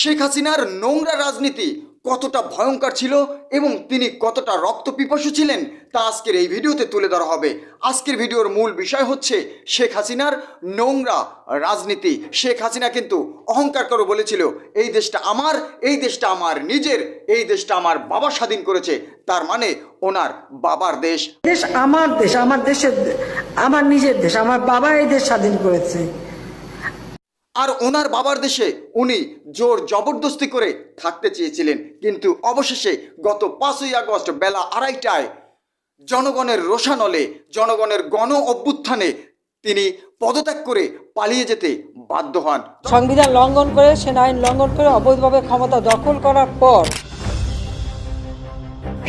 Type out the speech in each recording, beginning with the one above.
শেখ হাসিনার নোংরা রাজনীতি কতটা ভয়ঙ্কর ছিল এবং তিনি কতটা রক্ত পিপাসু ছিলেন তা আজকের এই ভিডিওতে তুলে ধরা হবে। আজকের ভিডিওর মূল বিষয় হচ্ছে শেখ হাসিনার নোংরা রাজনীতি। শেখ হাসিনা কিন্তু অহংকার করে বলেছিল, এই দেশটা আমার, এই দেশটা আমার নিজের, এই দেশটা আমার বাবা স্বাধীন করেছে। তার মানে ওনার বাবার দেশ। দেশ আমার দেশ, আমার দেশের আমার নিজের দেশ, আমার বাবা এই দেশ স্বাধীন করেছে। আর ওনার বাবার দেশে উনি জোর জবরদস্তি করে থাকতে চেয়েছিলেন। কিন্তু অবশেষে গত পাঁচই আগস্ট বেলা আড়াইটায় জনগণের রোষানলে, জনগণের গণ অভ্যুত্থানে তিনি পদত্যাগ করে পালিয়ে যেতে বাধ্য হন। সংবিধান লঙ্ঘন করে সেনা আইন লঙ্ঘন করে অবৈধভাবে ক্ষমতা দখল করার পর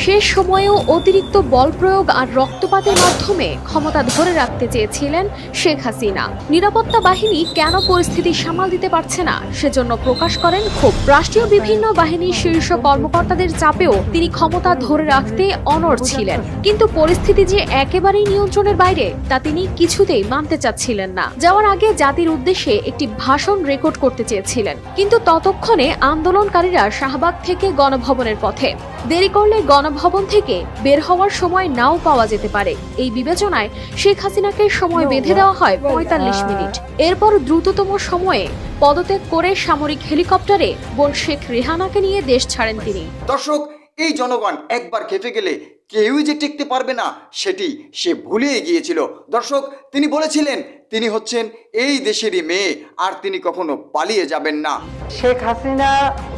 শেষ সময়েও অতিরিক্ত বল প্রয়োগ আর রক্তপাতের মাধ্যমে ক্ষমতা ধরে রাখতে চেয়েছিলেন শেখ হাসিনা। নিরাপত্তা বাহিনী কেন পরিস্থিতি সামাল দিতে পারছে না, সেজন্য প্রকাশ করেন ক্ষোভ। রাষ্ট্রীয় বিভিন্ন বাহিনীর শীর্ষ কর্মকর্তাদের চাপেও তিনি ক্ষমতা ধরে রাখতে অনড় ছিলেন। কিন্তু পরিস্থিতি যে একেবারেই নিয়ন্ত্রণের বাইরে, তা তিনি কিছুতেই মানতে চাচ্ছিলেন না। যাওয়ার আগে জাতির উদ্দেশ্যে একটি ভাষণ রেকর্ড করতে চেয়েছিলেন। কিন্তু ততক্ষণে আন্দোলনকারীরা শাহবাগ থেকে গণভবনের পথে দেরি করলে গণভবন থেকে বের হওয়ার সময় নাও পাওয়া যেতে পারে। এই বিবেচনায় শেখ হাসিনাকে সময় বেঁধে দেওয়া হয় পঁয়তাল্লিশ মিনিট। এরপর দ্রুততম সময়ে পদত্যাগ করে সামরিক হেলিকপ্টারে বোন শেখ রেহানাকে নিয়ে দেশ ছাড়েন তিনি। দর্শক এই জনগণ একবার খেপে গেলে কেউই যে টিকতে পারবে না সেটি সে ভুলেই গিয়েছিল। দর্শক তিনি বলেছিলেন তিনি হচ্ছেন এই দেশেরই মেয়ে আর তিনি কখনো পালিয়ে যাবেন না। শেখ হাসিনা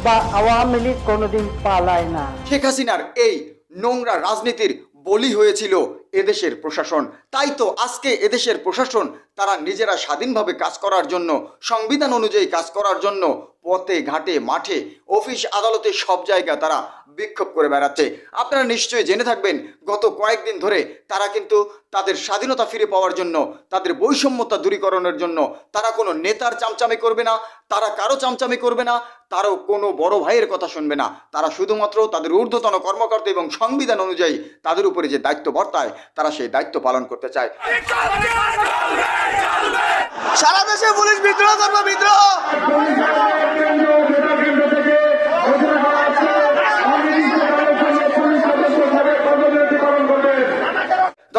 বা আওয়ামী লীগ কোনোদিন পালায় না। শেখ হাসিনার এই নোংরা রাজনীতির বলি হয়েছিল এদেশের প্রশাসন। তাই তো আজকে এদেশের প্রশাসন তারা নিজেরা স্বাধীনভাবে কাজ করার জন্য, সংবিধান অনুযায়ী কাজ করার জন্য পথে, ঘাটে, মাঠে, অফিস আদালতে সব জায়গা তারা বিক্ষোভ করে বেড়াচ্ছে। আপনারা নিশ্চয়ই জেনে থাকবেন, গত কয়েকদিন ধরে তারা কিন্তু তাদের স্বাধীনতা ফিরে পাওয়ার জন্য, তাদের বৈষম্যতা দূরীকরণের জন্য তারা কোনো নেতার চামচামি করবে না, তারা কারও চামচামি করবে না, তারও কোনো বড় ভাইয়ের কথা শুনবে না। তারা শুধুমাত্র তাদের ঊর্ধ্বতন কর্মকর্তা এবং সংবিধান অনুযায়ী তাদের উপরে যে দায়িত্ব বর্তায় তারা সেই দায়িত্ব পালন করতে চায়। সারা দেশে পুলিশ বিদ্রোহ করবে বিদ্রোহ!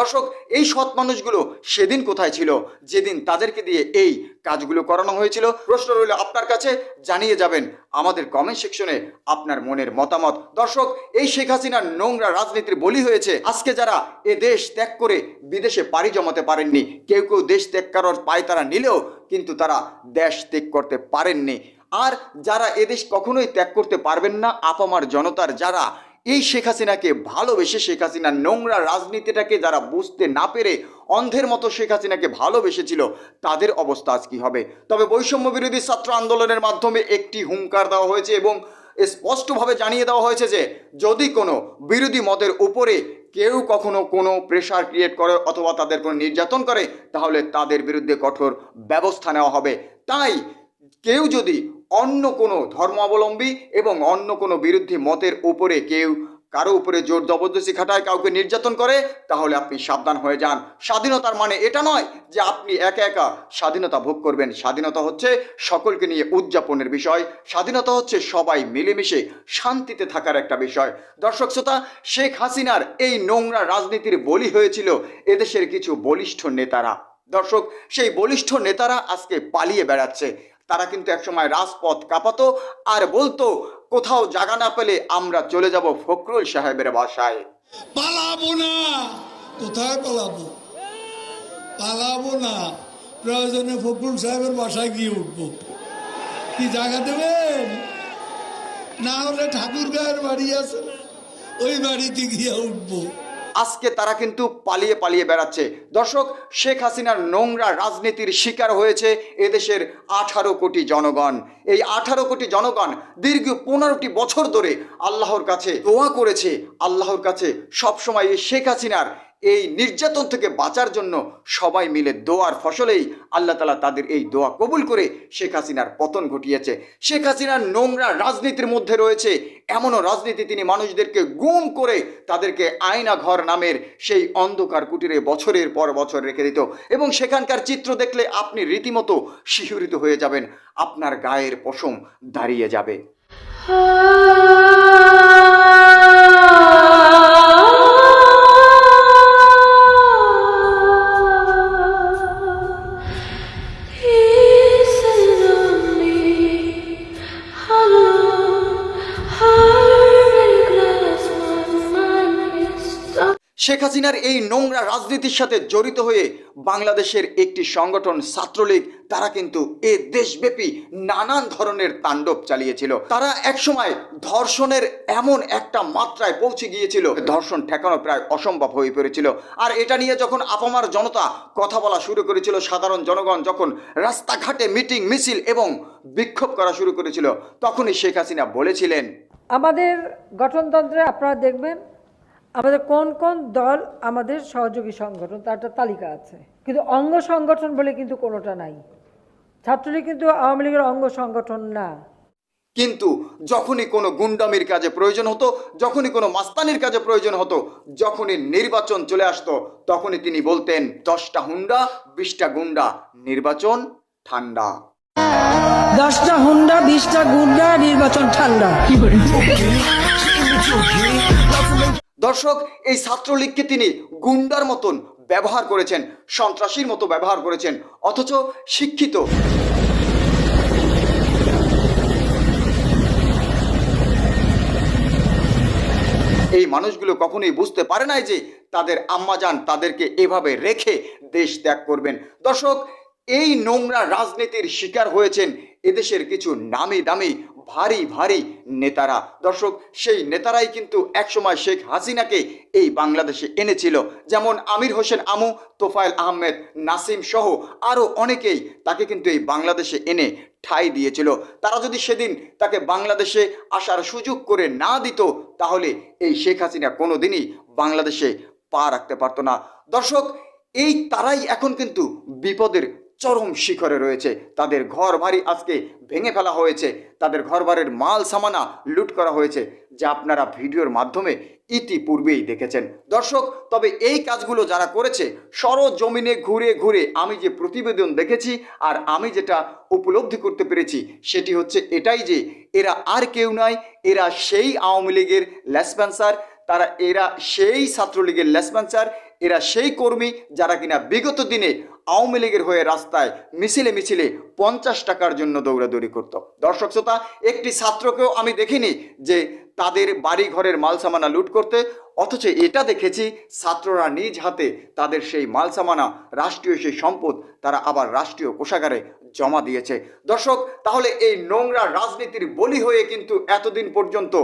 দর্শক, এই সৎ মানুষগুলো সেদিন কোথায় ছিল? যেদিন তাদেরকে দিয়ে এই কাজগুলো করানো হয়েছিল। প্রশ্ন রইল আপনার কাছে, জানিয়ে যাবেন আমাদের কমেন্ট সেকশনে আপনার মনের মতামত। দর্শক, এই শেখ হাসিনার নোংরা রাজনীতির বলি হয়েছে, আজকে যারা এ দেশ ত্যাগ করে বিদেশে পাড়ি জমাতে পারেননি, কেউ কেউ দেশ ত্যাগ করার পায় তারা নিলেও কিন্তু তারা দেশ ত্যাগ করতে পারেননি। আর যারা এদেশ কখনোই ত্যাগ করতে পারবেন না, আপামার জনতার যারা এই শেখ হাসিনাকে ভালোবেসে শেখ হাসিনার নোংরা রাজনীতিটাকে যারা বুঝতে না পেরে অন্ধের মতো শেখ হাসিনাকে ভালোবেসেছিল, তাদের অবস্থা আজ কি হবে? তবে বৈষম্য বিরোধী ছাত্র আন্দোলনের মাধ্যমে একটি হুঙ্কার দেওয়া হয়েছে এবং স্পষ্টভাবে জানিয়ে দেওয়া হয়েছে যে, যদি কোনো বিরোধী মতের উপরে কেউ কখনো কোনো প্রেশার ক্রিয়েট করে অথবা তাদের কোনো নির্যাতন করে, তাহলে তাদের বিরুদ্ধে কঠোর ব্যবস্থা নেওয়া হবে। তাই কেউ যদি অন্য কোনো ধর্মাবলম্বী এবং অন্য কোনো বিরোধী মতের উপরে কেউ কারও উপরে জোর জবরদস্তি খাটায় কাউকে নির্যাতন করে, তাহলে আপনি সাবধান হয়ে যান। স্বাধীনতার মানে এটা নয় যে আপনি একা একা স্বাধীনতা ভোগ করবেন। স্বাধীনতা হচ্ছে সকলকে নিয়ে উদযাপনের বিষয়। স্বাধীনতা হচ্ছে সবাই মিলেমিশে শান্তিতে থাকার একটা বিষয়। দর্শক শ্রোতা, শেখ হাসিনার এই নোংরা রাজনীতির বলি হয়েছিল এদেশের কিছু বলিষ্ঠ নেতারা। দর্শক, সেই বলিষ্ঠ নেতারা আজকে পালিয়ে বেড়াচ্ছে। তারা কিন্তু একসময় রাজপথ কাঁপাতো আর বলতো, কোথাও জায়গা না পেলে আমরা চলে যাব ফখরুল সাহেবের বাসায়। পালাবো না। কোথায় পালাবো? পালাবো না। প্রয়োজনে ফখরুল সাহেবের বাসায় গিয়ে উঠবো। কি জায়গা দেবেন? না হলে ঠাকুর গায়ের বাড়ি আছে ওই বাড়িতে গিয়ে উঠবো। আজকে তারা কিন্তু পালিয়ে পালিয়ে বেড়াচ্ছে। দর্শক, শেখ হাসিনার নোংরা রাজনীতির শিকার হয়েছে এদেশের আঠারো কোটি জনগণ। এই আঠারো কোটি জনগণ দীর্ঘ পনেরোটি বছর ধরে আল্লাহর কাছে দোয়া করেছে, আল্লাহর কাছে সবসময় এই শেখ হাসিনার এই নির্যাতন থেকে বাঁচার জন্য সবাই মিলে দোয়ার ফসলেই আল্লাহ তালা তাদের এই দোয়া কবুল করে শেখ হাসিনার পতন ঘটিয়েছে। শেখ হাসিনার নোংরা রাজনীতির মধ্যে রয়েছে। এমনও রাজনীতি তিনি মানুষদেরকে গুম করে তাদেরকে আয়না ঘর নামের সেই অন্ধকার কুটিরে বছরের পর বছর রেখে দিত। এবং সেখানকার চিত্র দেখলে আপনি রীতিমতো শিহরিত হয়ে যাবেন। আপনার গায়ের পশম দাঁড়িয়ে যাবে। শেখ হাসিনার এই নোংরা রাজনীতির সাথে জড়িত হয়ে বাংলাদেশের একটি সংগঠন ছাত্রলীগ, তারা কিন্তু এ দেশব্যাপী নানান ধরনের তাণ্ডব চালিয়েছিল। তারা একসময় ধর্ষণের এমন একটা মাত্রায় পৌঁছে গিয়েছিল, ধর্ষণ ঠেকানো প্রায় অসম্ভব হয়ে পড়েছিল। আর এটা নিয়ে যখন আপামার জনতা কথা বলা শুরু করেছিল, সাধারণ জনগণ যখন রাস্তাঘাটে মিটিং, মিছিল এবং বিক্ষোভ করা শুরু করেছিল, তখনই শেখ হাসিনা বলেছিলেন, আমাদের গঠনতন্ত্রে আপনারা দেখবেন আমাদের কোন কোন দল আমাদের সহযোগী সংগঠন তার একটা তালিকা আছে। কিন্তু অঙ্গ সংগঠন বলে কিন্তু কোনোটা নাই। ছাত্রলীগ কিন্তু আওয়ামী লীগের অঙ্গ সংগঠন না। কিন্তু যখনই কোনো গুন্ডামির কাজে প্রয়োজন হতো যখনই কোনো মাস্তানির কাজে প্রয়োজন হতো যখনই নির্বাচন চলে আসতো তখনই তিনি বলতেন দশটা হুন্ডা বিশটা গুন্ডা নির্বাচন ঠান্ডা। দশটা হুন্ডা বিশটা গুন্ডা নির্বাচন ঠান্ডা। দর্শক, এই ছাত্রলীগকে তিনি গুন্ডার মতন ব্যবহার করেছেন, সন্ত্রাসীর মতো ব্যবহার করেছেন, অথচ শিক্ষিত। এই মানুষগুলো কখনোই বুঝতে পারে নাই যে তাদের আম্মাজান তাদেরকে এভাবে রেখে দেশ ত্যাগ করবেন। দর্শক এই নোংরা রাজনীতির শিকার হয়েছেন এদেশের কিছু নামি দামি, ভারী ভারী নেতারা। দর্শক, সেই নেতারাই কিন্তু একসময় শেখ হাসিনাকে এই বাংলাদেশে এনেছিল। যেমন আমির হোসেন আমু, তোফায়েল আহমেদ, নাসিম সহ আরও অনেকেই তাকে কিন্তু এই বাংলাদেশে এনে ঠাঁই দিয়েছিল। তারা যদি সেদিন তাকে বাংলাদেশে আসার সুযোগ করে না দিত, তাহলে এই শেখ হাসিনা কোনো দিনই বাংলাদেশে পা রাখতে পারতো না। দর্শক, এই তারাই এখন কিন্তু বিপদের চরম শিখরে রয়েছে। তাদের ঘর বাড়ি আজকে ভেঙে ফেলা হয়েছে। তাদের ঘর বাড়ির মাল সামানা লুট করা হয়েছে, যা আপনারা ভিডিওর মাধ্যমে ইতিপূর্বেই দেখেছেন। দর্শক, তবে এই কাজগুলো যারা করেছে, সরজমিনে ঘুরে ঘুরে আমি যে প্রতিবেদন দেখেছি আর আমি যেটা উপলব্ধি করতে পেরেছি, সেটি হচ্ছে এটাই যে, এরা আর কেউ নয়, এরা সেই আওয়ামী লীগের লেসপেন্সার তারা, এরা সেই ছাত্রলীগের লেসপেন্সার এরা সেই কর্মী যারা কিনা বিগত দিনে আওয়ামী লীগের হয়ে রাস্তায় মিছিলে মিছিলে পঞ্চাশ টাকার জন্য দৌড়াদৌড়ি করত। দর্শক শ্রোতা, একটি ছাত্রকেও আমি দেখিনি যে তাদের বাড়ি ঘরের মাল সামানা লুট করতে, অথচ এটা দেখেছি ছাত্ররা নিজ হাতে তাদের সেই মাল সামানা রাষ্ট্রীয় সেই সম্পদ তারা আবার রাষ্ট্রীয় কোষাগারে জমা দিয়েছে। দর্শক, তাহলে এই নোংরা রাজনীতির বলি হয়ে কিন্তু এতদিন পর্যন্ত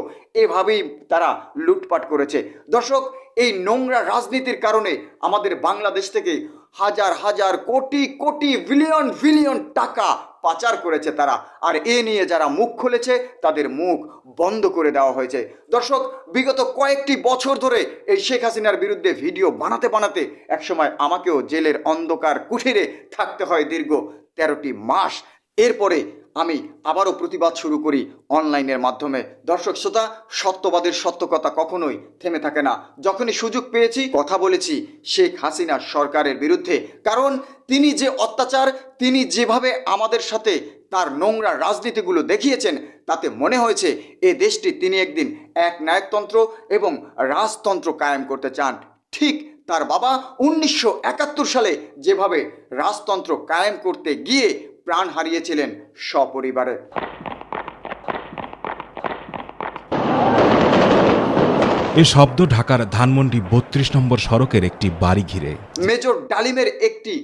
এভাবেই তারা লুটপাট করেছে। দর্শক, এই নোংরা রাজনীতির কারণে আমাদের বাংলাদেশ থেকে হাজার হাজার কোটি কোটি, বিলিয়ন বিলিয়ন টাকা পাচার করেছে তারা। আর এ নিয়ে যারা মুখ খুলেছে, তাদের মুখ বন্ধ করে দেওয়া হয়েছে। দর্শক, বিগত কয়েকটি বছর ধরে এই শেখ হাসিনার বিরুদ্ধে ভিডিও বানাতে বানাতে একসময় আমাকেও জেলের অন্ধকার কুঠিরে থাকতে হয় দীর্ঘ তেরোটি মাস। এরপরে আমি আবারও প্রতিবাদ শুরু করি অনলাইনের মাধ্যমে। দর্শক শ্রোতা, সত্যবাদের সত্য কথা কখনোই থেমে থাকে না। যখনই সুযোগ পেয়েছি, কথা বলেছি শেখ হাসিনা সরকারের বিরুদ্ধে। কারণ তিনি যে অত্যাচার, তিনি যেভাবে আমাদের সাথে তার নোংরা রাজনীতিগুলো দেখিয়েছেন, তাতে মনে হয়েছে এ দেশটি তিনি একদিন এক নায়কতন্ত্র এবং রাজতন্ত্র কায়েম করতে চান। ঠিক তার বাবা উনিশশো একাত্তর সালে যেভাবে রাজতন্ত্র কায়েম করতে গিয়ে প্রাণ হারিয়েছিলেন সপরিবারে। এ শব্দ ঢাকার ধানমন্ডি বত্রিশ নম্বর সড়কের একটি বাড়ি ঘিরে। মেজর ডালিমের একটি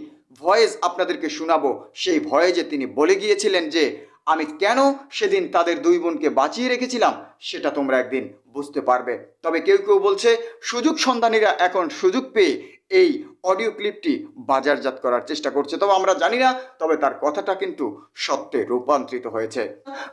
ভয়েস আপনাদেরকে শোনাবো। সেই ভয়েজে তিনি বলে গিয়েছিলেন যে আমি কেন সেদিন তাদের দুই বোনকে বাঁচিয়ে রেখেছিলাম সেটা তোমরা একদিন বুঝতে পারবে। তবে কেউ কেউ বলছে সুযোগ সন্ধানীরা এখন সুযোগ পেয়ে এই অডিও ক্লিপটি বাজারজাত করার চেষ্টা করছে। তবে আমরা জানি না, তবে তার কথাটা কিন্তু সত্যে রূপান্তরিত হয়েছে।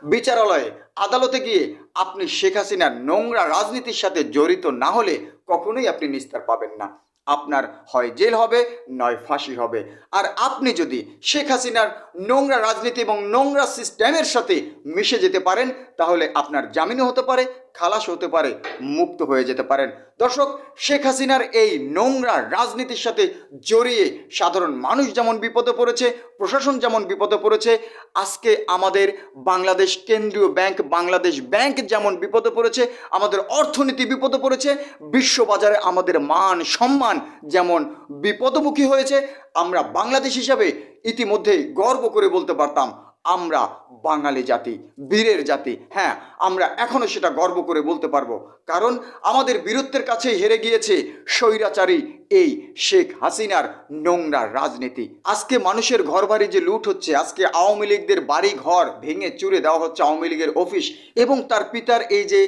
বিচারালয়ে আদালতে গিয়ে আপনি শেখ হাসিনার নোংরা রাজনীতির সাথে জড়িত না হলে কখনোই আপনি নিস্তার পাবেন না। আপনার হয় জেল হবে, নয় ফাঁসি হবে। আর আপনি যদি শেখ হাসিনার নোংরা রাজনীতি এবং নোংরা সিস্টেমের সাথে মিশে যেতে পারেন, তাহলে আপনার জামিনও হতে পারে খালাস হতে পারে, মুক্ত হয়ে যেতে পারেন। দর্শক, শেখ হাসিনার এই নোংরা রাজনীতির সাথে জড়িয়ে সাধারণ মানুষ যেমন বিপদে পড়েছে, প্রশাসন যেমন বিপদে পড়েছে, আজকে আমাদের বাংলাদেশ কেন্দ্রীয় ব্যাংক, বাংলাদেশ ব্যাংক যেমন বিপদে পড়েছে, আমাদের অর্থনীতি বিপদে পড়েছে, বিশ্ববাজারে আমাদের মান সম্মান যেমন বিপদমুখী হয়েছে, আমরা বাংলাদেশ হিসাবে ইতিমধ্যেই গর্ব করে বলতে পারতাম আমরা বাঙালি জাতি, বীরের জাতি হ্যাঁ আমরা এখনও সেটা গর্ব করে বলতে পারব। কারণ আমাদের বীরত্বের কাছেই হেরে গিয়েছে স্বৈরাচারী এই শেখ হাসিনার নোংরা রাজনীতি। আজকে মানুষের ঘর যে লুট হচ্ছে, আজকে আওয়ামী লীগদের বাড়ি ঘর ভেঙে চুরে দেওয়া হচ্ছে আওয়ামী লীগের অফিস এবং তার পিতার এই যে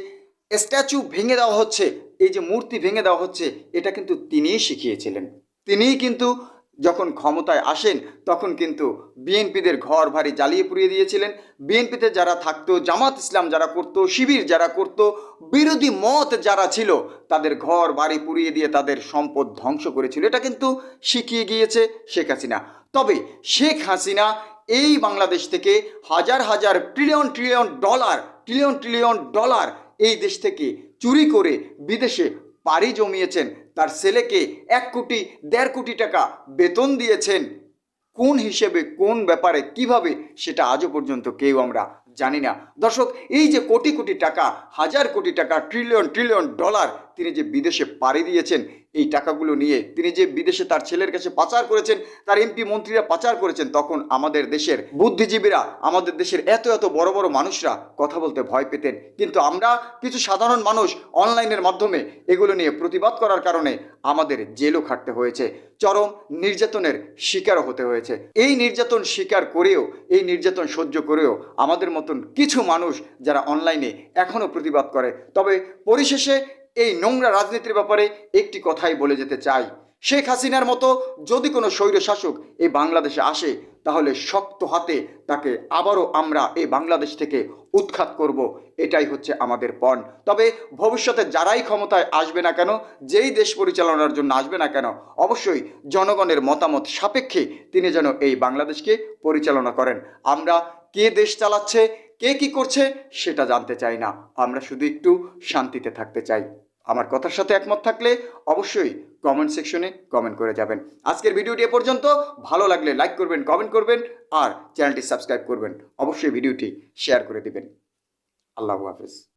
স্ট্যাচু ভেঙে দেওয়া হচ্ছে, এই যে মূর্তি ভেঙে দেওয়া হচ্ছে, এটা কিন্তু তিনিই শিখিয়েছিলেন। তিনিই কিন্তু যখন ক্ষমতায় আসেন, তখন কিন্তু বিএনপিদের ঘর ভারী জ্বালিয়ে পুড়িয়ে দিয়েছিলেন। বিএনপিতে যারা থাকতো, জামাত ইসলাম যারা করতো, শিবির যারা করত, বিরোধী মত যারা ছিল, তাদের ঘর বাড়ি পুড়িয়ে দিয়ে তাদের সম্পদ ধ্বংস করেছিল। এটা কিন্তু শিখিয়ে গিয়েছে শেখ হাসিনা। তবে শেখ হাসিনা এই বাংলাদেশ থেকে হাজার হাজার trillion trillion dollar, trillion trillion dollar এই দেশ থেকে চুরি করে বিদেশে পাড়ি জমিয়েছেন তার ছেলেকে এক কোটি, দেড় কোটি টাকা বেতন দিয়েছেন। কোন হিসেবে, কোন ব্যাপারে, কীভাবে, সেটা আজও পর্যন্ত কেউ আমরা জানি না। দর্শক, এই যে কোটি কোটি টাকা, হাজার কোটি টাকা ট্রিলিয়ন ট্রিলিয়ন ডলার তিনি যে বিদেশে পাড়ি দিয়েছেন এই টাকাগুলো নিয়ে, তিনি যে বিদেশে তার ছেলের কাছে পাচার করেছেন, তার এমপি মন্ত্রীরা পাচার করেছেন, তখন আমাদের দেশের বুদ্ধিজীবীরা, আমাদের দেশের এত এত বড় বড় মানুষরা কথা বলতে ভয় পেতেন। কিন্তু আমরা কিছু সাধারণ মানুষ অনলাইনের মাধ্যমে এগুলো নিয়ে প্রতিবাদ করার কারণে আমাদের জেলও খাটতে হয়েছে। চরম নির্যাতনের শিকারও হতে হয়েছে। এই নির্যাতন স্বীকার করেও, এই নির্যাতন সহ্য করেও আমাদের মতন কিছু মানুষ যারা অনলাইনে এখনও প্রতিবাদ করে, তবে পরিশেষে এই নোংরা রাজনীতির ব্যাপারে একটি কথাই বলে যেতে চাই। শেখ হাসিনার মতো যদি কোনো স্বৈর শাসক এই বাংলাদেশে আসে, তাহলে শক্ত হাতে তাকে আবারও আমরা এই বাংলাদেশ থেকে উৎখাত করব। এটাই হচ্ছে আমাদের পণ। তবে ভবিষ্যতে যারাই ক্ষমতায় আসবে না কেন, যেই দেশ পরিচালনার জন্য আসবে না কেন, অবশ্যই জনগণের মতামত সাপেক্ষে তিনি যেন এই বাংলাদেশকে পরিচালনা করেন। আমরা কে দেশ চালাচ্ছে, কে কি করছে, সেটা জানতে চাই না। আমরা শুধু একটু শান্তিতে থাকতে চাই। আমার কথার সাথে একমত থাকলে অবশ্যই কমেন্ট সেকশনে কমেন্ট করে যাবেন। আজকের ভিডিওটি এ পর্যন্ত। ভালো লাগলে লাইক করবেন কমেন্ট করবেন, আর চ্যানেলটি সাবস্ক্রাইব করবেন। অবশ্যই ভিডিওটি শেয়ার করে দেবেন। আল্লাহ হাফেজ।